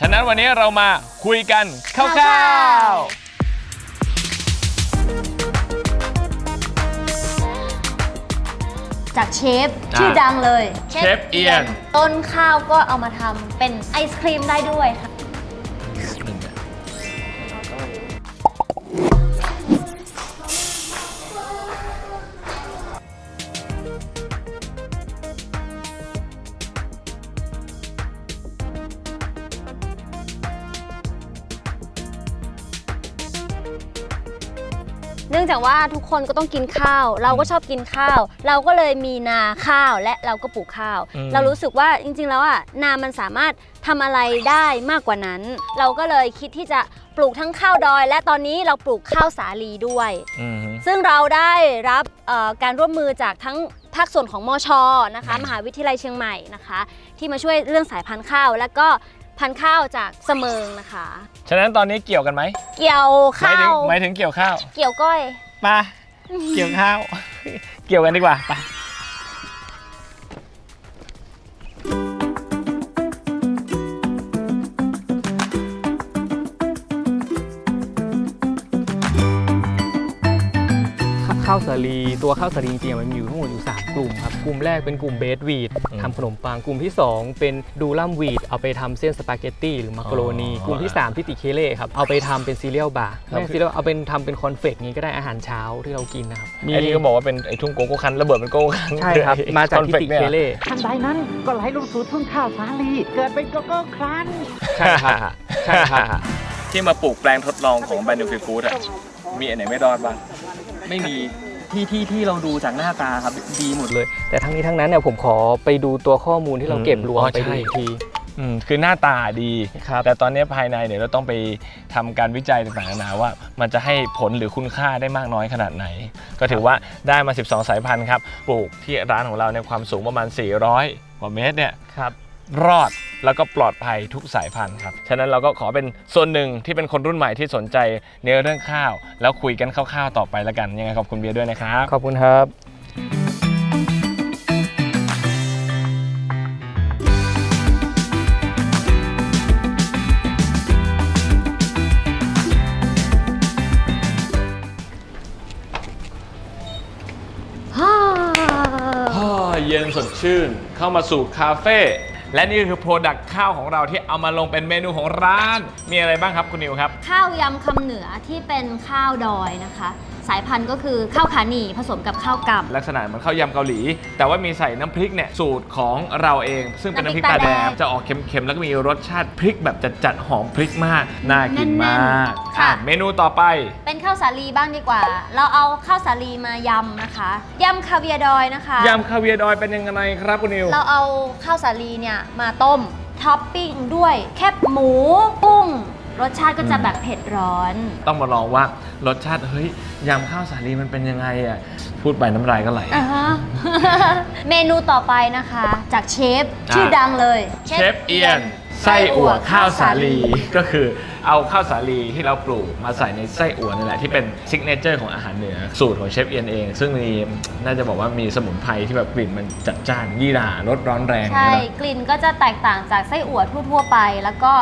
ฉะนั้นวันนี้เรามาคุยกันคร่าคร่าววจากเชฟชื่อดังเลยๆเชฟเอียน ต้นข้าวก็เอามาทำเป็นไอศครีมได้ด้วยค่ะ นื่องจากว่าทุกคนก็ต้องกินข้าว เราก็ชอบกินข้าว เราก็เลยมีนาข้าวและเราก็ปลูกข้าว อืม เรารู้สึกว่าจริงๆแล้วอะนามันสามารถทำอะไรได้มากกว่านั้น เราก็เลยคิดที่จะปลูกทั้งข้าวดอย และตอนนี้เราปลูกข้าวสาลีด้วย อืมฮึซึ่งเราได้รับเอ่อการร่วมมือจากทั้งภาคส่วนของมชนะคะ มหาวิทยาลัยเชียงใหม่นะคะ ที่มาช่วยเรื่องสายพันธุ์ข้าว และก็ พันธุ์ข้าวจากเสมิงนะคะ ฉะนั้นตอนนี้เกี่ยวกันไหมเกี่ยวหมายข้าถึงว หมายถึงเกี่ยวข้าวเกี่ยวก้อยมาเกี่ยวข้าว เกี่ยวกันดีกว่าไป ลีตัวข้าวสาลีจริงๆมันมีอยู่ทั้งหมดอยู่ 3 กลุ่มครับ กลุ่มแรกเป็นกลุ่มเบสวีดอืมทำขนมปัง กลุ่มที่ 2 เป็นดูลัมวีดเอาไปทำเส้นสปาเกตตี้หรือมักโรนีอ๋อกลุ่มที่ 3พิติเคเล่ครับ เอาไปทำเป็นซีเรียลบาร์ครับไม่ซีเรียลเอาเป็นทำเป็นคอนเฟกต์งี้ก็ได้อาหารเช้าที่เรากินนะครับไอ้ที่เขาบอกว่าเป็นไอ้ทุ่งโกโก้คันระเบิดเป็นโกโก้คันใช่ครับมาจากพิติเคเล่ทันใดนั้นก็ไหลลงสู่ทุ่งข้าวสาลีเกิดเป็นโกโก้ครันช์ใช่ครับใช่ครับที่มาปลูกแปลงทดลองของ b บ n นฟิฟูดอะมีอันไหนไม่รอดบ้าง ไม่มี ที่ที่ที่เราดูจากหน้าตาครับดีหมดเลย แต่ทั้งนี้ทั้งนั้นเนี่ยผมขอไปดูตัวข้อมูลที่เราเก็บรวมอ๋อไปใช่ดูอีกที อืมคือหน้าตาดีครับแต่ตอนนี้ภายในเนี่ยเราต้องไปทำการวิจัยต่างๆนานาว่า มันจะให้ผลหรือคุณค่าได้มากน้อยขนาดไหน ก็ถือว่าได้มา 12 สายพันธุ์ครับ ปลูกที่ร้านของเราในความสูงประมาณ 400 กว่าเมตรเนี่ยครับ รอดแล้วก็ปลอดภัยทุกสายพันธุ์ครับ ฉะนั้นเราก็ขอเป็นส่วนหนึ่งที่เป็นคนรุ่นใหม่ที่สนใจในเรื่องข้าว แล้วคุยกันคร่าวๆต่อไปแล้วกัน ยังไงขอบคุณเบียร์ด้วยนะครับ ขอบคุณครับฮ่าฮ่าเย็นสดชื่น เข้ามาสู่คาเฟ่ และนี่คือโปรดักต์ข้าวของเราที่เอามาลงเป็นเมนูของร้าน มีอะไรบ้างครับคุณนิวครับ ข้าวยำคำเหนือที่เป็นข้าวดอยนะคะ สายพันธุ์ก็คือข้าวขาหนีผสมกับข้าวกำลักษณะเหมือนข้าวยำเกาหลี แต่ว่ามีใส่น้ำพริกเนี่ยสูตรของเราเอง ซึ่งเป็นน้ำพริกน้ำพริกตาตาแดแดงงจะออกเค็มๆ แล้วก็มีรสชาติพริกแบบจัดๆหอมพริกมาก น่ากินแน่มานกๆค่ะ อะเมนูต่อไป เป็นข้าวสาลีบ้างดีกว่า เราเอาข้าวสาลีมายำนะคะยำคาเวียร์ดอยนะคะ ยำคาเวียร์ดอยเป็นยังไงครับคุณนิว เราเอาข้าวสาลีเนี่ยมาต้มท็อปปิ้งด้วยแคบหมูกุ้ง รสชาติก็จะอืมแบบเผ็ดร้อน ต้องมาลองว่ารสชาติเฮ้ยยำข้าวสาลีมันเป็นยังไงอะพูดไปน้ำลายก็ไหล อ่าฮะ เมนูต่อไปนะคะ จากเชฟอ่า ชื่อดังเลยเชฟเอียนไส้อั่วข้าวสาลีก็คือเอาข้าวสาลีที่เราปลูกมาใส่ในไส้อั่วนี่แหละที่เป็นซิกเนเจอร์ของอาหารเหนือสูตรของเชฟเอียนเอง ซึ่งมีน่าจะบอกว่ามีสมุนไพรที่แบบกลิ่นมันจัดจ้านยี่หร่ารสร้อนแรงใช่ใช่ไหมกลิ่นก็จะแตกต่างจากไส้อั่วทั่วๆไป แล้วก็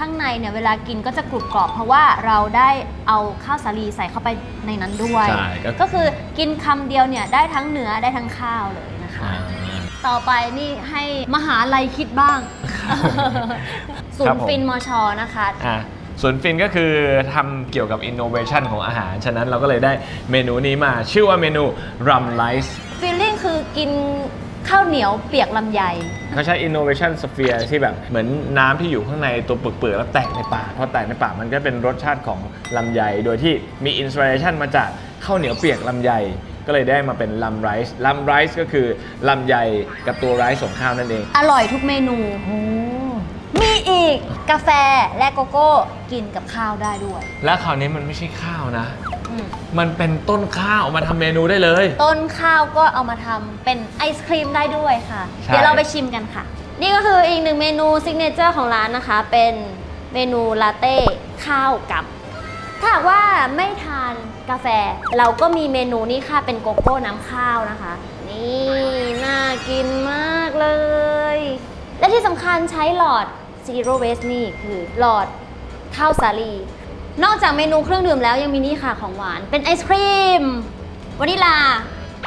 ข้างในเนี่ยเวลากินก็จะกรุบกรอบ เพราะว่าเราได้เอาข้าวสาลีใส่เข้าไปในนั้นด้วย ใช่ก็ ก็คือกินคำเดียวเนี่ยได้ทั้งเนื้อได้ทั้งข้าวเลยนะคะ อ่า ต่อไปนี่ให้มหาลัยคิดบ้าง ศูครันบย์ผมฟินมชนะคะ อะส่วนฟินก็คือทำเกี่ยวกับ innovation ของอาหาร ฉะนั้นเราก็เลยได้เมนูนี้มา ชื่อว่าเมนูรัมไ c ์ฟีลลิ่งคือกิน ข้าวเหนียวเปียกลำไย เขาใช้ innovation sphere ที่แบบเหมือนน้ำที่อยู่ข้างในตัวเปลือกๆแล้วแตกในปากพอแตกในปากมันก็เป็นรสชาติของลำไย โดยที่มีอินส i r เ t ชันมาจากข้าวเหนียวเปียกลำไย ก็เลยได้มาเป็นลำไรซ์ลำไรซ์ก็คือลำไยกับตัวไรซ์ของข้าวนั่นเอง อร่อยทุกเมนูมี อีก กาแฟและโกโก้กินกับข้าวได้ด้วย และคราวนี้มันไม่ใช่ข้าวนะ อืมมันเป็นต้นข้าวเอามาทำเมนูได้เลย ต้นข้าวก็เอามาทำเป็นไอศครีมได้ด้วยค่ะ ใช่ เดี๋ยวเราไปชิมกันค่ะ นี่ก็คืออีกหนึ่งเมนูซิกเนเจอร์ของร้านนะคะ เป็นเมนูลาเต้ข้าวกับ ถ้าหากว่าไม่ทานกาแฟ เราก็มีเมนูนี้ค่ะเป็นโกโก้น้ำข้าวนะคะ นี่น่ากินมากเลย และที่สำคัญใช้หลอด zero waste นี่คือหลอดข้าวสาลี นอกจากเมนูเครื่องดื่มแล้วยังมีนี่ค่ะของหวาน เป็นไอศครีมวานิลา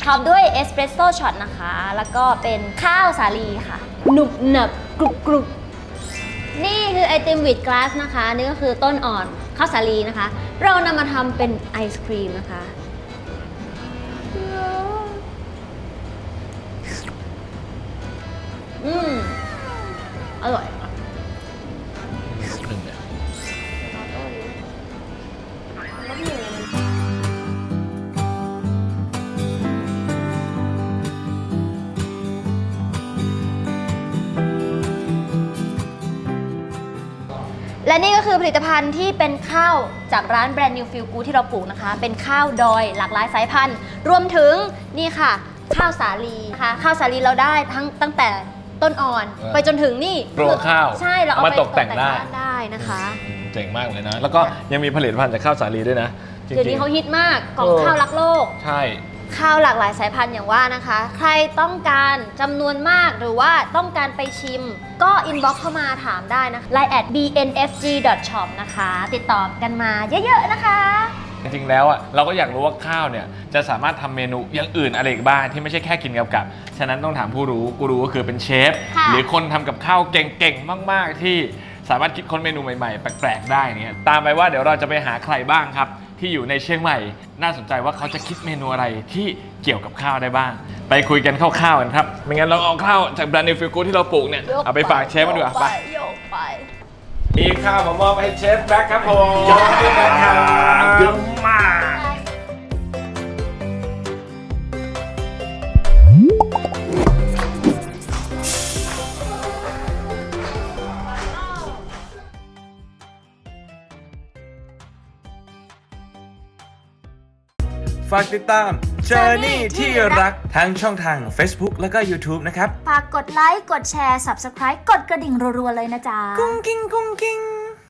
ท็อปด้วยเอสเปรสโซ่ช็อตนะคะ แล้วก็เป็นข้าวสาลีค่ะ หนุบหนับกรุบกรุบนี่คือไอติมวิดกลาสนะคะ นี่ก็คือต้นอ่อนข้าวสาลีนะคะ เรานำมาทำเป็นไอศครีมนะคะ อืม อร่อย และนี่ก็คือผลิตภัณฑ์ที่เป็นข้าวจากร้านแบรนด์ New Feel Good ที่เราปลูกนะคะ เป็นข้าวดอยหลากหลายสายพันธุ์ รวมถึงนี่ค่ะ ข้าวสาลีนะคะข้าวสาลีเราได้ทั้งตั้งแต่ต้นอ่อน เออไปจนถึงนี่รวงข้าวใช่เราเอามาไปตกแต่งได้ บ้านได้นะคะ อืมเจ๋งมากเลยนะ แล้วก็ยังมีผลิตภัณฑ์จากข้าวสาลีด้วยนะจริงเดี๋ยวนี้เขาฮิตมากกล่องเออ ข้าวรักโลกใช่ ข้าวหลากหลายสายพันธุ์อย่างว่านะคะ ใครต้องการจำนวนมากหรือว่าต้องการไปชิม ก็อินบ็อกเข้ามาถามได้นะคะ line at bnfg.shop นะคะ ติดต่อกันมาเยอะๆนะคะ จริงๆแล้วอะเราก็อยากรู้ว่าข้าวเนี่ยจะสามารถทำเมนูอย่างอื่นอะไรอีกบ้างที่ไม่ใช่แค่กินกับกับ ฉะนั้นต้องถามผู้รู้กูรู้ก็คือเป็นเชฟ ค่ะ หรือคนทำกับข้าวเก่งๆมาก ๆ ที่สามารถคิดค้นเมนูใหม่ๆ แปลกๆ ได้เนี่ยตามไปว่าเดี๋ยวเราจะไปหาใครบ้างครับ ที่อยู่ในเชียงใหม่ น่าสนใจว่าเขาจะคิดเมนูอะไรที่เกี่ยวกับข้าวได้บ้าง ไปคุยกันคร่าวๆกันครับ ไม่งั้นเราเอาข้าวจากแบรนด์นิฟิลกูที่เราปลูกเนี่ย เอาไปฝากเชฟมาดีกว่าไป โยกไป มีข้าวมามอบให้เชฟแบ็คครับผมเยอะมากเยอะมาก ฝากติดตาม Journey ที่รักทั้งช่องทาง Facebook แล้วก็ YouTube นะครับ ฝากกดไลค์ กดแชร์ Subscribe กดกระดิ่งรัวๆเลยนะจ๊ะ กุ้งกิ้งกุ้งกิ้ง